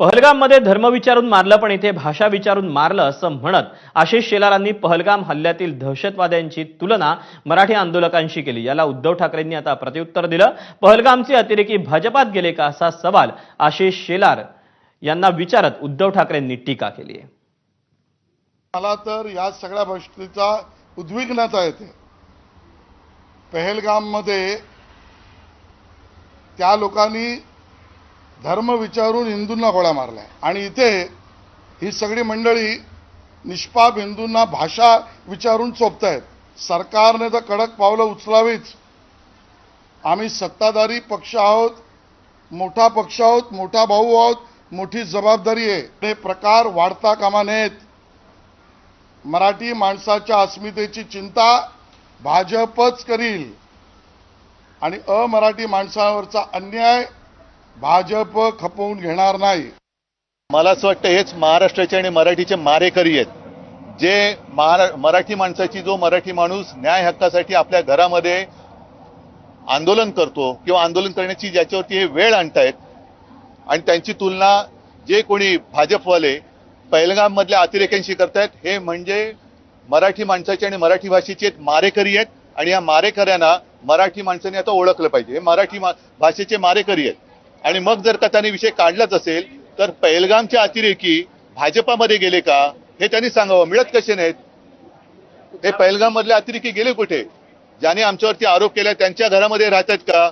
पहलगाममध्ये धर्म विचारून मारलं पण इथे भाषा विचारून मारलं असं म्हणत आशिष शेलारांनी पहलगाम हल्ल्यातील दहशतवाद्यांची तुलना मराठी आंदोलकांशी केली. याला उद्धव ठाकरेंनी आता प्रत्युत्तर दिलं. पहलगामचे अतिरेकी भाजपात गेले का असा सवाल आशिष शेलार यांना विचारत उद्धव ठाकरेंनी टीका केली आहे. मला तर या सगळ्या गोष्टीचा उद्विग्नता येते. पहलगाममध्ये त्या लोकांनी धर्म विचारून हिंदूंना गोळ्या मारल्या. आणि इथे ही सगळी मंडळी निष्पाप हिंदूंना भाषा विचारून चोपतायत. सरकारने तर कडक पावलं उचलावीच आम्ही सत्ताधारी पक्ष आहोत मोठा पक्ष आहोत मोठा भाऊ आहोत मोठी जबाबदारी आहे. ते प्रकार वाढता कामा नयेत. मराठी माणसाच्या अस्मितेची चिंता भाजपच करील. आणि अमराठी माणसावरचा अन्याय भाजप खपवून घेणार नाही. मला असं वाटतं हेच महाराष्ट्राचे आणि मराठीचे मारेकरी आहेत. जे महारा मराठी माणसाची जो मराठी माणूस न्याय हक्कासाठी आपल्या घरामध्ये आंदोलन करतो किंवा आंदोलन करण्याची ज्याच्यावरती हे वेळ आणतायत आणि त्यांची तुलना जे कोणी भाजपवाले पहिलगाममधल्या अतिरेक्यांशी करतायत हे म्हणजे मराठी माणसाचे आणि मराठी भाषेचे एक मारेकरी आहेत आणि या मारेकऱ्यांना मराठी माणसाने आता ओळखलं पाहिजे. हे मराठी मा- भाषेचे मारेकरी आहेत. आणि मग जर का त्यांनी विषय काढलाच असेल तर पहलगामच्या अतिरेकी भाजपामध्ये गेले का हे त्यांनी सांगावं. मिळत कसे नाहीत? हे पहलगाम मधले अतिरेकी गेले कुठे? ज्याने आमच्यावरती आरोप केला त्यांच्या घरामध्ये राहतात का?